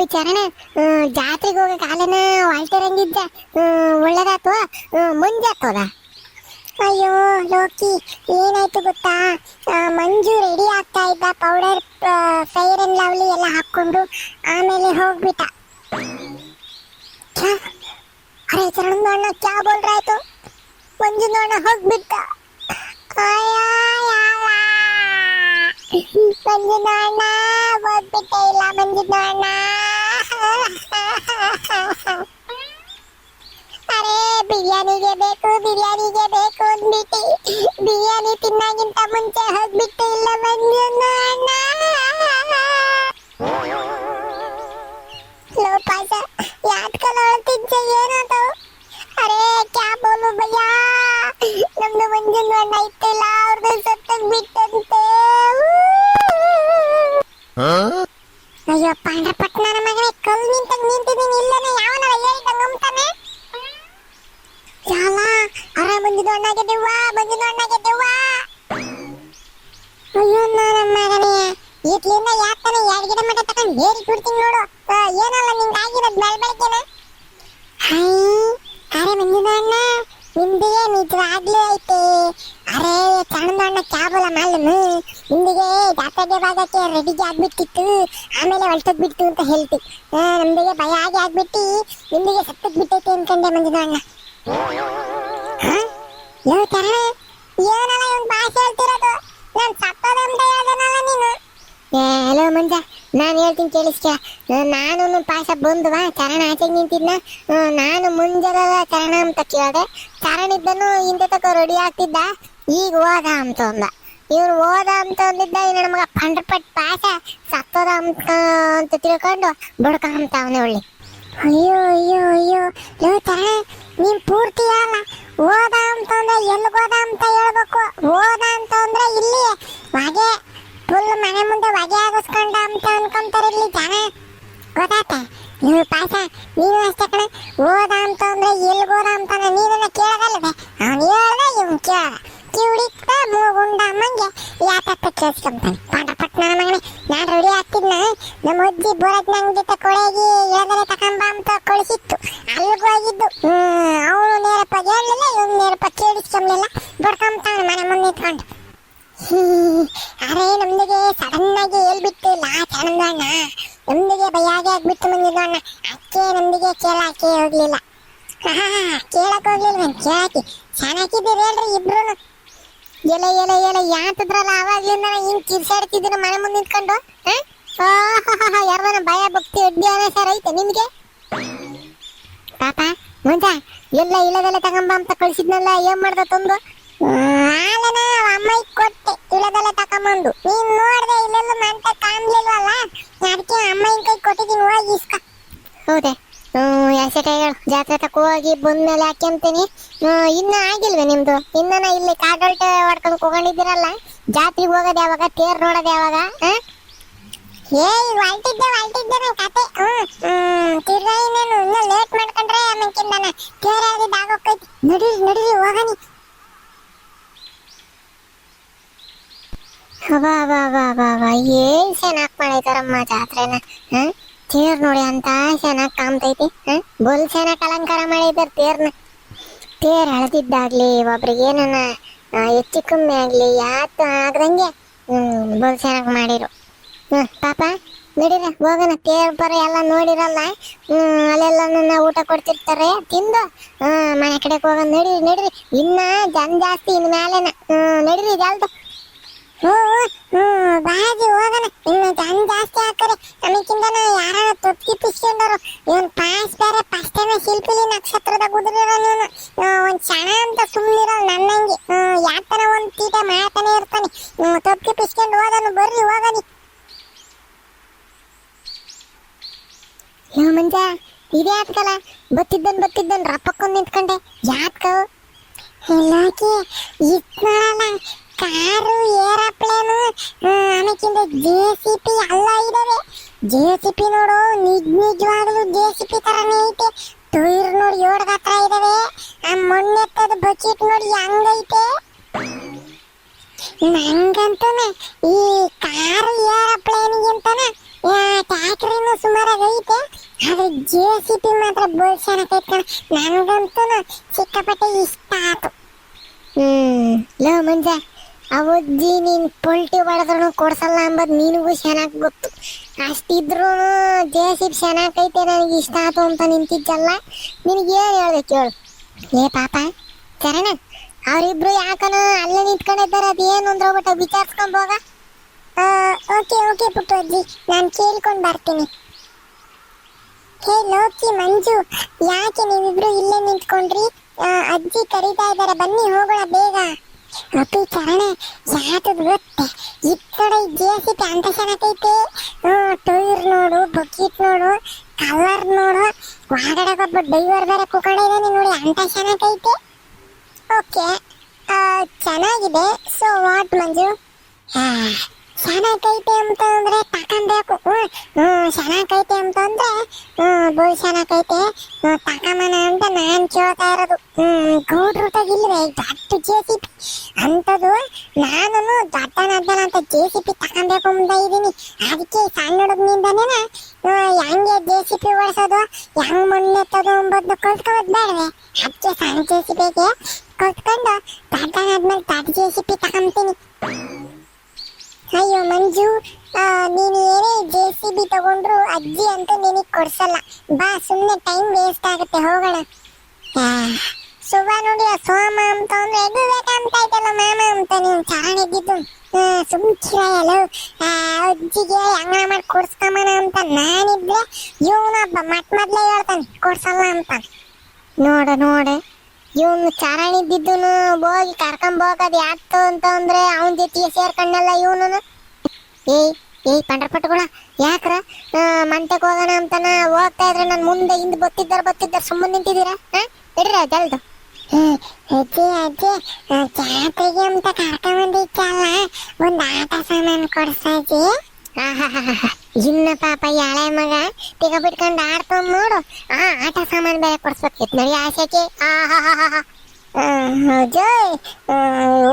ಪಾಪಿ ಚರಣ ಜಾತ್ರೆಗೆ ಹೋಗೋ ಕಾಲನ ಹೊಲ್ಟಿರಂಗಿದ್ದ ಒಳ್ಳೇದಾತು ಮುಂಜಾತದ ಅಯ್ಯೋ, ಲೋಕಿ, ಏನಾಯ್ತು ಗೊತ್ತಾ? ಮಂಜು ರೆಡಿ ಆಗ್ತಾ ಇದ್ದ ಪೌಡರ್ ಫೈರ್ ಅಂಡ್ ಲವ್ಲಿ ಎಲ್ಲ ಹಾಕೊಂಡು ಆಮೇಲೆ ಹೋಗ್ಬಿಟ್ಟ. ಅರೆ, ಚರಣ ಅಣ್ಣ, ಕ್ಯಾ ಬೋಲ್ ರಾಯ್ತು ಮಂಜು ಅಣ್ಣ ಹೋಗ್ಬಿಟ್ಟ? ಮಂಜು ಅಣ್ಣ ಹೋಗ್ಬಿಟ್ಟೆ ಇಲ್ಲ ಮಂಜು ಅಣ್ಣ. ಅರೆ ಬಿರಿಯಾನಿಗೆ ಬೇಕು ಬಿರಿಯಾನಿಗೆ ಅಣ್ಣ ಕ್ಯಾಬಲ ಮಾಲನು. ನಿಂದಿಗೆ ಜಾತ್ರೆಗೆ ಭಾಗಕ್ಕೆ ರೆಡಿಗೆ ಆಗ್ಬಿಟ್ಟಿತ್ತು. ಆಮೇಲೆ ಹೊಲ್ಟದ್ ಬಿಡ್ತು ಅಂತ ಹೇಳ್ತಿ. ನಮ್ದಿಗೆ ಭಯ ಆಗಿ ಆಗ್ಬಿಟ್ಟು. ನಿಂದಿಗೆ ಸತ್ತಕ್ ಬಿಟ್ಟೈತೆ ಅನ್ಕಂಡೆ ಮಂಜುನ ಅಣ್ಣ. ಹ? ಲೋ ಚರಣ ಏನಲ್ಲ ಇವನ್ ಭಾಷೆ ಹೇಳ್ತಿರೋದು? ನಾನ್ ಸತ್ತೋದೆ ಅಂತ ಹೇಳ್ದನಲ್ಲ ನೀನು? ಹಲೋ ಮಂಜ. ನಾನು ಹೇಳ್ತೀನಿ ಕೇಳಿಸ್ಕ ನಾನು ಪಾಶ ಬಂದುವ? ಚರಣ ಆಚೆಗೆ ನಿಂತಿದ್ನ? ನಾನು ಮುಂಜಾನೆ ಚರಣ ಅಂತ ಕೇಳಿದೆ. ಚರಣ ಇದ್ದನು ಹಿಂದೆ ತಕ ರೆಡಿ ಆಗ್ತಿದ್ದ. ಈಗ ಹೋದ ಅಂತ ಅಂದ. ಇವ್ರು ಹೋದ ಅಂತ ಅಂದಿದ್ದ ಇನ್ನು ನಮಗ ಪಂಡ್ರಪಟ್ ಪಾಠ ಸತ್ತೋದ ಅಂತ ಅಂತ ತಿಳ್ಕೊಂಡು ಬಡ್ಕ ಅಂತ ಅವನೇ ಒಳ್ಳೆ ಅಯ್ಯೋ ಅಯ್ಯೋ ಅಯ್ಯೋ ಲೋ ನೀನ್ ಪೂರ್ತಿ ಅಲ್ಲ. ಹೋದ ಅಂತಂದ್ರೆ ಎಲ್ಲಿ ಹೋದ ಅಂತ ಹೇಳ್ಬೇಕು? ಹೋದ ಅಂತಂದ್ರೆ ಇಲ್ಲಿ ಹೊಗೆ ಫುಲ್ ಮನೆ ಮುಂದೆ ಹೊಗೆ ಆಗಿಸ್ಕೊಂಡ ಅಂತ ಅನ್ಕೊಂತಾರೆ ಇಲ್ಲಿ ಜನ. ಗೊತ್ತಾತ ನೀವು ಪಾಸ ನೀನು ಅಷ್ಟೇ ಕಣ. ಹೋದ ಅಂತ ಅಂದ್ರೆ ಎಲ್ಲಿ ಹೋದ ಅಂತ ನೀನನ್ನ ಕೇಳಗಲ್ಲದೆ ಅವನು ಹೇಳ್ದ, ಇವನು ಕೇಳ ಕಿವಿಡಿಕ್ತ ಮೂಗುಂಡ ಅಮ್ಮಂಗೆ ಯಾತತ್ತ ಕೇಳಿಸ್ಕೊಂತಾನೆ. ಪಾಂಡಪಟ್ನ ಮಗನೇ, ನಾನು ರೆಡಿ ಆಗ್ತಿದ್ನ. ನಮ್ಮ ಅಜ್ಜಿ ಬೋರಜ್ನ ಜೊತೆ ಕೊಳೆಗಿ ಇಳದಲೆ ತಕೊಂಬ ಅಂತ ಕಳಿಸಿತ್ತು. ಅಲ್ಲಿಗೂ ಹೋಗಿದ್ದು ಅವನು ನೇರಪ್ಪ ಹೇಳಲಿಲ್ಲ ಇವನು ನೇರಪ್ಪ ಕೇಳಿಸ್ಕೊಂಬಲಿಲ್ಲ ಬಡ್ಕೊಂತಾನೆ ಮನೆ ಮುಂದೆ ನಿಂತ್ಕೊಂಡು. ಅರೆ, ನಮ್ದಿಗೆ ಸಡನ್ ಆಗಿ ಹೇಳ್ಬಿಟ್ಟು ಇಲ್ಲ ಅಣ್ಣ ನಮ್ದಿಗೆ ಭಯಾಗೆ ಆಗ್ಬಿಟ್ಟು ಬಂದಿದ್ದು ಅಣ್ಣ ಅಕ್ಕೆ ನಮ್ದಿಗೆ ಕೇಳಕ್ಕೆ ಹೋಗ್ಲಿಲ್ಲ. ಕೇಳಕ್ ಹೋಗ್ಲಿಲ್ಲ ಕೇಳಕ್ಕೆ. ಚೆನ್ನಾಗಿದ್ದೀರಿ ಹೇಳ್ರಿ ಇಬ್ರು ಎಲೆ ಎಲೆ ಎಲೆ, ಯಾತದ್ರಲ್ಲ ಅವಾಗ್ಲಿಂದ ಹಿಂಗ್ ಕಿರ್ಸಾಡ್ತಿದ್ದೀನಿ ಮನೆ ಮುಂದೆ ನಿಂತ್ಕೊಂಡು ಯಾರವನ ಭಯ ಭಕ್ತಿ ಅಡ್ಡಿ ಸರ್ ಐತೆ ನಿಮ್ಗೆ ಪಾಪ, ಮುಂಜ, ಎಲ್ಲ ಇಳದೆಲ್ಲ ತಗೊಂಬ ಅಂತ ಕಳ್ಸಿದ್ನಲ್ಲ, ಏನ್ ಮಾಡ್ದ ತಂದು? ಹಾಲನ ಅಮ್ಮ ಕೊಟ್ಟೆ, ಇಳದೆಲ್ಲ ತಗೊಂಬಂದು. ನೀನ್ ನೋಡ್ದೆ ಇಲ್ಲೆಲ್ಲ ಮಂಟ ಕಾಣ್ಲಿಲ್ವಲ್ಲ? ಅದಕ್ಕೆ ಹಿಂಗ್ ಕೈ ಕೊಟ್ಟಿದ್ದೀನಿ, ಹೋಗಿ ಇಸ್ಕ. ಹೌದೇ? ಎಸೆಟ ಹೇಳು. ಜಾತ್ರೆ ತಕ ಹೋಗಿ ಬಂದ್ಮೇಲೆ ಹಾಕ್ಯಂತೀನಿ ಇನ್ನ ಆಗಿಲ್ವೇ ನಿಮ್ದು? ಇನ್ನ ಇಲ್ಲಿ ಕಾಡೊಲ್ಟೆ ಹೊಡ್ಕೊಂಡು ಹೋಕೊಂಡಿದ್ದೀರಲ್ಲ ಜಾತ್ರೆಗೆ ಹೋಗೋದು ಯಾವಾಗ? ತೇರ್ ನೋಡೋದು ಯಾವಾಗ? ಏ, ಈಗ ಹೊಲ್ಟಿದ್ದೆ ಹೊಲ್ಟಿದ್ದೆ ನನ್ ಕತೆ. ತಿರ್ಗಾ ಇನ್ನೇನು, ಇನ್ನ ಲೇಟ್ ಮಾಡ್ಕೊಂಡ್ರೆ ಆಮೇಕಿಂದನ. ತೇರ್ ಆಗಿದ್ದು ಆಗೋಕ್ಕೈತಿ. ನಡೀರಿ ನಡೀರಿ ಹೋಗನಿ ಅಬ್ಬಾ ಅಬ್ಬಾ ಅಬ್ಬಾ ಅಬ್ಬಾ ಏನ್ ಚೆನ್ನಾಗ್ ಮಾಡೈತಾರಮ್ಮ ಜಾತ್ರೆನ? ಹ? ತೇರ್ ನೋಡಿ ಅಂತ ಚೆನ್ನಾಗಿ ಕಾಮ್ತೈತಿ ಹ? ಬಲ್ ಚೆನ್ನಾಗಿ ಅಲಂಕಾರ ಮಾಡಿದ್ದಾರೆ ತೇರ್ನ. ತೇರ್ ಅಳದಿದ್ದಾಗ್ಲಿ ಒಬ್ರಿಗೆ ಏನನ ಆ, ಹೆಚ್ಚು ಕಮ್ಮಿ ಆಗ್ಲಿ ಯಾತು ಆಗ್ದಂಗೆ ಬಲ್ ಚೆನ್ನಾಗಿ ಮಾಡಿರು. ಹ್ಮ್ ಪಾಪ ನಡೀರ ಹೋಗೋಣ ತೇರ್ ಬರ ಎಲ್ಲ ನೋಡಿರಲ್ಲ ಅಲ್ಲೆಲ್ಲ ಊಟ ಕೊಡ್ತಿರ್ತಾರೆ ತಿಂದು ಮನೆ ಕಡೆಗೆ ಹೋಗೋಣ ನಡೀರಿ ನಡೀರಿ. ಇನ್ನ ಜನ ಜಾಸ್ತಿ ಇನ್ನು ಮೇಲೆನ ನಡೀರಿ ಜಲ್ದು. ಬಾಜಿ ಹೋಗೋಣ. ಇನ್ನು ಜನ ಜಾಸ್ತಿ ಹಾಕರೆ ನಮಗಿಂತನ ಯಾರ ತೊಟ್ಟಿ ಪಿಸ್ಕೊಂಡರು ಇವನ್ ಪಾಸ್ ಬೇರೆ ಫಸ್ಟೇನ ಶಿಲ್ಪಿಲಿ ನಕ್ಷತ್ರದ ಕುದುರಿರೋ ನೀನು ಒಂದ್ ಕ್ಷಣ ಅಂತ ಸುಮ್ಮನಿರೋ ನನ್ನಂಗೆ. ಯಾತನ ಒಂದ್ ತೀಟ ಮಾಡ್ತಾನೆ ಇರ್ತಾನೆ. ತೊಟ್ಟಿ ಪಿಸ್ಕೊಂಡು ಹೋದನು, ಬರ್ರಿ ಹೋಗನಿ ಯೋ ಮಂಜ, ಇದೇ ಆತ್ಕಲ್ಲ ಬತ್ತಿದ್ದನ್ ಬತ್ತಿದ್ದನ್, ರಪ್ಪಕ್ಕೊಂದ್ ನಿಂತ್ಕೊಂಡೆ. ಯಾತ್ಕ? ಇಲ್ಲಾಕಿ ಇತ್ ನೋಡಲ್ಲ. ಕಾರು, ಏರೋಪ್ಲೇನು ಆಮೇಕಿಂದ ಜೆ ಸಿ ಪಿ ಎಲ್ಲ ಇದಾವೆ. ಜೆ ಸಿ ಪಿ ನೋಡು, ನಿಜ ನಿಜವಾಗ್ಲೂ ಜೆ ಸಿ ಪಿ ತರನೇ ಐತೆ. ಟೈರ್ ನೋಡಿ ಯೋಡ್ದ ಹತ್ರ ಇದಾವೆ. ಆ ಮಣ್ಣೆತ್ತದ ಬಕೆಟ್ ನೋಡಿ ಹೆಂಗೈತೆ ನಂಗಂತೂ ಈ ಕಾರು, ಏರೋಪ್ಲೇನ್ಗಿಂತನ ಟ್ಯಾಕ್ರಿನೂ ಸುಮಾರಾಗಿ ಐತೆ. ಆದ್ರೆ ಜೆ ಸಿ ಪಿ ಮಾತ್ರ ಬೋಲ್ ಚೆನ್ನಾಗೈತ್ ಕಣ. ನನ್ಗಂತೂ ಸಿಕ್ಕಾಪಟ್ಟೆ ಇಷ್ಟ ಆಯ್ತು ಹ್ಮ್, ಲೋ ಮಂಜ ಅವಜ್ಜಿ ನೀನ್ ಪೊಲ್ಟಿ ಹೊಡೆದ್ರು ಕೊಡ್ಸಲ್ಲ ಅಂಬದ್ ನಿನಗೂ ಚೆನ್ನಾಗಿ ಗೊತ್ತು. ಅಷ್ಟಿದ್ರು ಜೆ ಸಿ ಬಿ ಚೆನ್ನಾಗೈತೆ ನನಗೆ ಇಷ್ಟ ಆಯ್ತು ಅಂತ ನಿಂತಿದ್ದಲ್ಲ. ನಿನಗೆ ಏನು ಹೇಳ್ದೆ ಕೇಳು. ಏ ಪಾಪ ಚರಣ ಅವರಿಬ್ರು ಯಾಕನ ಅಲ್ಲೇ ನಿಂತ್ಕೊಂಡಿದ್ದಾರೆ ಏನು ಅಂದ್ರೆ ಹೋಗ್ಬಿಟ್ಟು ವಿಚಾರಿಸ್ಕೊಂಬೋಗ ಓಕೆ ಓಕೆ ಓಕೆ ಪುಟ್ಟಜ್ಜಿ, ನಾನು ಕೇಳ್ಕೊಂಡು ಬರ್ತೀನಿ. ಹೇ ಲೋಕಿ, ಮಂಜು, ಯಾಕೆ ನೀವಿಬ್ರು ಇಲ್ಲೇ ನಿಂತ್ಕೊಂಡ್ರಿ? ಅಜ್ಜಿ ಕರೀತಾ ಇದ್ದಾರೆ, ಬನ್ನಿ, ಹೋಗೋಣ ಬೇಗ. ಅಪ್ಪಿ ಚರಣ ಯಾತದ್ ಗೊತ್ತೆ ಈ ಕಡೆ ಜೆ ಅಂತ ಚೆನ್ನಾಗೈತೆ ಟೈರ್ ನೋಡು ಬಕೀಟ್ ನೋಡು ಕಲರ್ ನೋಡು. ಒಳಗಡೆ ಡ್ರೈವರ್ ಕುಕಡೆ ಕುಕೊಂಡಿದ್ದಾನೆ ನೋಡಿ ಅಂತ ಚೆನ್ನಾಗೈತೆ ಓಕೆ ಚೆನ್ನಾಗಿದೆ. So what Manju? ಆ, ಚೆನ್ನಾಗೈತೆ ಅಂತ ಅಂದ್ರೆ ತಕೊಂಬೇಕು ಹ್ಞೂ ಹ್ಮ್ ಚೆನ್ನಾಗೈತೆ ಅಂತ ಅಂದ್ರೆ ಹ್ಮ್ ಬೋಲ್ ಚೆನ್ನಾಗೈತೆ. ಹ್ಮ್, ತಕೊಂಬನ ಅಂತ ನಾನು ಕೇಳ್ತಾ ಇರೋದು. ಹ್ಞೂ ಗೌಡ್ರದಾಗ ತಗಿಲ್ವೇ ದೊಡ್ಡ ಜೆ ಸಿ ಪಿ ಅಂಥದ್ದು ನಾನು ದೊಡ್ಡನದ್ದನ ಅಂತ ಜೆ ಸಿ ಪಿ ತಕೊಬೇಕು ಮುಂದೆ ಇದ್ದೀನಿ. ಅದಕ್ಕೆ ಸಣ್ಣ ಹುಡುಗನಿಂದನೇ ಹೆಂಗೆ ಜೆ ಸಿ ಪಿ ಓಡಿಸೋದು ಹೆಂಗ್ ಮಣ್ಣೆತ್ತೋದು ಎಂಬುದನ್ನ ಕಲ್ತ್ಕೊಳ್ಳೋದು ಬೇಡವೆ? ಅದಕ್ಕೆ ಸಣ್ಣ ಜೆ ಸಿ ಪಿಗೆ ಕಲ್ತ್ಕೊಂಡು ದೊಡ್ಡನಾದ್ಮೇಲೆ ದೊಡ್ಡ ಜೆ ಸಿ ಪಿ ಅಯ್ಯೋ ಮಂಜು ನೀನು ಏನೇ ಜೆ ಸಿ ಬಿ ತಗೊಂಡ್ರು ಅಜ್ಜಿ ಅಂತ ನಿನಗೆ ಕೊಡ್ಸಲ್ಲ. ಬಾ ಸುಮ್ಮನೆ ಟೈಮ್ ವೇಸ್ಟ್ ಆಗುತ್ತೆ ಹೋಗೋಣ. ಆ, ಸುಬ ನೋಡಿ ಆ ಸೋಮ ಅಂತ ಅಂದ್ರೆ ಎದು ಬೇಕಂತ ಆಯ್ತಲ್ಲ ಮಾಮ ಅಂತ ನೀವು ಚಾರಣ ಇದ್ದಿದ್ದು ಸುಮ್ಕಿರಲ್ಲ ಅಜ್ಜಿಗೆ ಅಂಗನ ಮಾಡಿ ಕೊಡ್ಸ್ಕೊಂಬನ ಅಂತ ನಾನಿದ್ರೆ ಇವನೊಬ್ಬ ಮಟ್ ಮೊದ್ಲೇ ಹೇಳ್ತಾನೆ ಕೊಡ್ಸಲ್ಲ ಅಂತ. ನೋಡು ನೋಡ. ಇವನು ಚಾರಾಣಿ ಹೋಗಿ ಕರ್ಕೊಂಡ್ ಹೋಗೋದು ಯಾಕ್ತು ಅಂತ ಅಂದ್ರೆ ಅವನ ಜೊತೆಗೆ ಸೇರ್ಕೊಂಡಲ್ಲ ಇವನು ಏಯ್ ಏಯ್ ಪಂಡ್ರಪಟ್ಟುಗಳ ಯಾಕ್ರ? ಮಂಟೆಗೆ ಹೋಗೋಣ ಅಂತನ ಹೋಗ್ತಾ ಇದ್ರೆ ನಾನು ಮುಂದೆ ಹಿಂದೆ ಬತ್ತಿದ್ದಾರೆ ಬತ್ತಿದ್ದಾರೆ ಸುಮ್ಮನೆ ನಿಂತಿದ್ದೀರಾ? ಹಾ ಇಡ್ರ ಜಲ್ದು. ಹ್ಮ್, ಅಜ್ಜಿ ಅಜ್ಜಿ ಜಾತ್ರೆಗೆ ಅಂತ ಕರ್ಕೊಂಬಂದಿತ್ತಲ್ಲ ಒಂದು ಆಟ ಸಾಮಾನು ಕೊಡ್ಸಜ್ಜಿ ಆಹಾಹಾಹಾ. ಇನ್ನ ಪಾಪ ಯಾಳೆ ಮಗ ತಿಗ ಬಿಟ್ಕೊಂಡು ಆಡ್ಕೊಂಡ್ ನೋಡು. ಆ, ಆಟ ಸಾಮಾನು ಬೇರೆ ಕೊಡ್ಸ್ಬೇಕಿತ್ತು ನೋಡಿ ಆಸೆಗೆ. ಅಜಯ್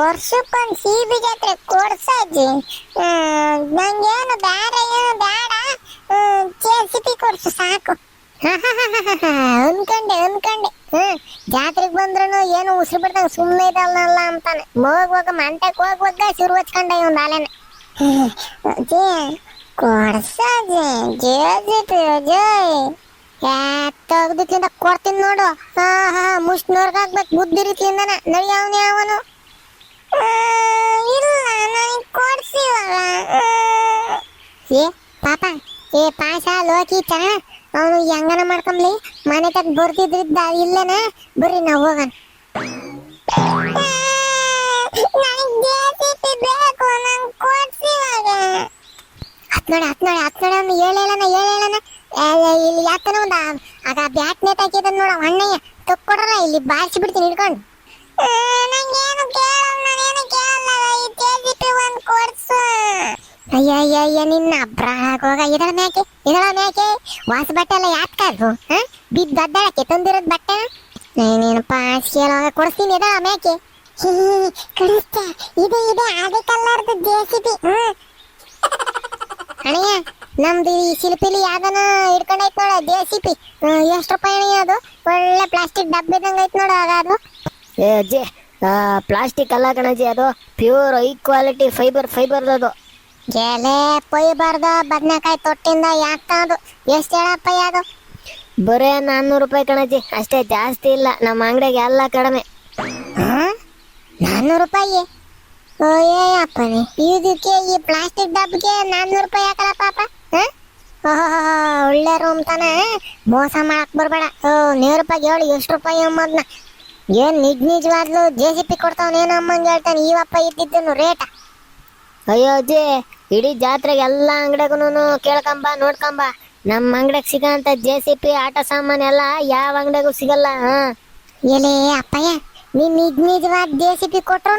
ವರ್ಷಕ್ಕೊಂದು ಸಿ ಬಿ ಜಾತ್ರೆ ಕೊಡ್ಸಜ್ಜಿ ನಂಗೇನು ಬೇರೆ ಏನು ಬೇಡ ಜೆ ಸಿ ಪಿ ಕೊಡ್ಸು, ಸಾಕು. ಅನ್ಕಂಡೆ ಅನ್ಕಂಡೆ. ಹ್ಮ್ ಜಾತ್ರೆಗೆ ಬಂದ್ರು ಏನು ಉಸಿರು ಬಿಡ್ದಂಗ ಸುಮ್ಮನೆ ಇದಲ್ಲ ಅಂತಾನೆ. ಹೋಗುವಾಗ ಮಂಟಕ್ ಹೋಗುವಾಗ ಶುರು ಹಚ್ಕೊಂಡ ಇವ್ನ ಆಲೆನ ಜೆ ಸಿ ಜೇಜಿ ಅಜಯ್ ತೆಗ್ದಿಕ್ಕಿಂತ ಕೊಡ್ತೀನಿ ನೋಡು. ಹಾ ಹಾ ಮುಷ್ಟ್ ಬುದ್ಧಿ ರೀತಿಯಿಂದನ. ನಡಿ ಅವನು ಯಾವನು ಇಲ್ಲ, ನನಗೆ ಕೊಡ್ಸಿವಲ್ಲ ಏ, ಪಾಪ. ಏ ಪಾಶ ಲೋಕಿ, ಚರಣ. ಅವನು ಹೆಂಗನ ಮಾಡ್ಕೊಂಬ್ಲಿ. ಮನೆ ತಗ ಬರ್ತಿದ್ರಿದ್ದ ಇಲ್ಲನ. ಬರ್ರಿ, ನಾವು ಹೋಗೋಣ. ನನಗೆ ಜೆ ಬೇಕು. ನಂಗೆ ಕೊಡ್ಸಿವಾಗ ನೋಡಿ ಹತ್ ನೋಡಿ ಹತ್ ನೋಡಿ ಹೇಳೇಳನ ಹೇಳೇಳನ ಇಲ್ಲಿ ಯಾತನ ಒಂದ ಆಗ ಬ್ಯಾಟ್ ನೇತ್ ಹಾಕಿದ ನೋಡ ಅಣ್ಣಯ್ಯ. ತಕ್ಕೊಡ್ರ ಇಲ್ಲಿ ಬಾರಿಸಿ ಬಿಡ್ತೀನಿ ಹಿಡ್ಕೊಂಡು ಅಯ್ಯ ಅಯ್ಯ ಅಯ್ಯ, ನಿನ್ನ ಅಬ್ರಾಗ ಹೋಗ. ಇದಳ ಮ್ಯಾಕೆ ಇದಳ ಮ್ಯಾಕೆ. ವಾಸ ಬಟ್ಟೆ ಎಲ್ಲ ಯಾತ್ಕಾದ್ರು ಹ? ಬಿದ್ದು ಅದ್ದಾಳಕ್ಕೆ ತಂದಿರೋದು ಬಟ್ಟೆ? ನೀನೇನಪ್ಪ ಹಾಸಿಗೆ ಕೊಡಿಸ್ತೀನಿ ಇದಳ ಮ್ಯಾಕೆ. ಕಳಿಸ್ತೆ. ಇದೆ ಇದೆ ಅದೇ ಕಲ್ಲಾರ್ದು ಜೆ ಸಿ ಪಿ ಹ್ಮ್. ಅಣ್ಣಯ್ಯ ನಮ್ದು ಈ ಶಿಲ್ಪಿಲಿ ಯಾವ್ದನ ಹಿಡ್ಕೊಂಡೈತ್ ನೋಡ ಜೆ ಸಿ ಪಿ ಎಷ್ಟು ರೂಪಾಯಿ ಅಣ್ಣಯ್ಯ ಅದು? ಒಳ್ಳೆ ಪ್ಲಾಸ್ಟಿಕ್ ಡಬ್ಬಿದಂಗ ಐತ್ ನೋಡ ಆಗ ಅದು. ಏ ಅಜ್ಜಿ ಪ್ಲಾಸ್ಟಿಕ್ ಅಲ್ಲ ಕಣಜಿ ಅದು pure high quality fibre fibre ಅದು. ಎಲೆ ಕೊಯ್ಬಾರ್ದ ಬದ್ನೆಕಾಯಿ ತೊಟ್ಟಿಂದ ಯಾಕ ಅದು? ಎಷ್ಟು ಹೇಳಪ್ಪ ಅದು? ಬರೇ ನಾನ್ನೂರು ರೂಪಾಯಿ ಕಣಜಿ ಅಷ್ಟೇ ಜಾಸ್ತಿ ಇಲ್ಲ ನಮ್ಮ ಅಂಗಡಿಗೆ ಎಲ್ಲ ಕಡಿಮೆ. ನಾನ್ನೂರು ರೂಪಾಯಿ? ಓ ಏಯಪ್ಪನೇ ಇದಕ್ಕೆ ಈ ಪ್ಲಾಸ್ಟಿಕ್ ಡಬ್ಬಿಗೆ ನಾನ್ನೂರು ರೂಪಾಯಿ ಹಾಕಲ್ಲ ಪಾಪ ಒಳ್ಳೆ ರೂಮ್ ತಾನೆ. ಮೋಸ ಮಾಡಕ್ ಬರ್ಬೇಡ. ಓ, ನೂರು ರೂಪಾಯಿ ಹೇಳು, ಎಷ್ಟು ರೂಪಾಯಿ ಅಮ್ಮದ್ನ. ಏನ್ ನಿಜ ನಿಜವಾದ್ಲು ಜೆ ಸಿ ಪಿ ಕೊಡ್ತಾವನೇನು ಅಮ್ಮಂಗೆ ಹೇಳ್ತಾನೆ. ಇವಪ್ಪ ಇದ್ದಿದ್ದನು ರೇಟ ಅಯ್ಯೋ, ಅಜ್ಜಿ, ಇಡೀ ಜಾತ್ರೆಗೆ ಎಲ್ಲ ಅಂಗಡಿಗೂ ಕೇಳ್ಕೊಂಬ, ನೋಡ್ಕೊಂಬ. ನಮ್ಮ ಅಂಗಡಿಗೆ ಸಿಗೋಂಥ ಜೆ ಸಿ ಪಿ ಆಟೋ ಸಾಮಾನು ಎಲ್ಲ ಯಾವ ಅಂಗಡಿಗೂ ಸಿಗಲ್ಲ, ಹಾಂ? ಎಲೇ, ಅಪ್ಪಯ್ಯ ನಿಜ ನಿಜವಾದ ಜೆ ಸಿ ಪಿ ಕೊಟ್ರು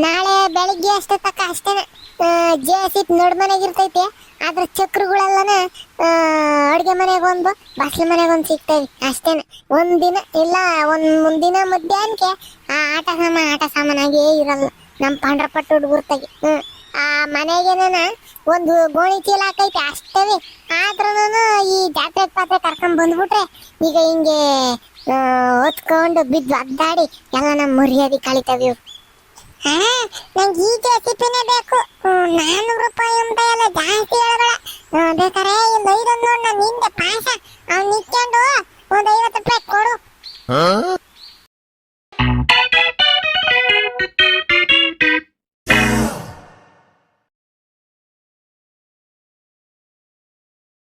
ನಾಳೆ ಬೆಳಿಗ್ಗೆ ಅಷ್ಟೇ ತಕ್ಕ ಅಷ್ಟೇನೆ ಜೆ ಸಿ ಪಿ ನೋಡ್ ಮನೆಗಿರ್ತೈತೆ ಅದ್ರ ಚಕ್ರಗಳೆಲ್ಲನ ಅಡುಗೆ ಮನೆಗೆ ಒಂದು, ಬಸ್ಲ ಮನೆಗೆ ಒಂದು ಸಿಗ್ತವೆ ಅಷ್ಟೇನೆ. ಒಂದಿನ ಇಲ್ಲ, ಒಂದ್ ಮುಂದಿನ ಮಧ್ಯಾಹ್ನಕ್ಕೆ ಆ ಆಟ ಸಾಮಾನು, ಆಟ ಸಾಮಾನಾಗೇ ಇರಲ್ಲ ನಮ್ಮ ಪಾಂಡ್ರಪಟ್ಟು ಹುಡುಗರ್ತಾಗೆ. ಹ್ಮ್. ಆ ಮನೆಗೇನ ಒಂದು ಗೋಣಿ ಚೀಲ ಹಾಕೈತೆ ಅಷ್ಟೇ. ಆದ್ರೂ ಈ ಜಾತ್ರೆ ಪಾತ್ರೆ ಕರ್ಕೊಂಡ್ ಬಂದ್ಬಿಟ್ರೆ ಈಗ ಹಿಂಗೆ ಹೊತ್ಕೊಂಡು ಬಿದ್ದು ಅದ್ದಾಡಿ ಎಲ್ಲ ನಮ್ಮ ಮರ್ಯಾದೆ ಕಳಿತಾವ ಹಾ, ನಂಗೆ ಈ ಜೆಸಿಪಿನೇ ಬೇಕು. ನಾನ್ನೂರು ರೂಪಾಯಿ ಅಂತ ಎಲ್ಲ ಜಾಸ್ತಿ ಹೇಳ್ಬೇಡ ಬೇಕಾರೆ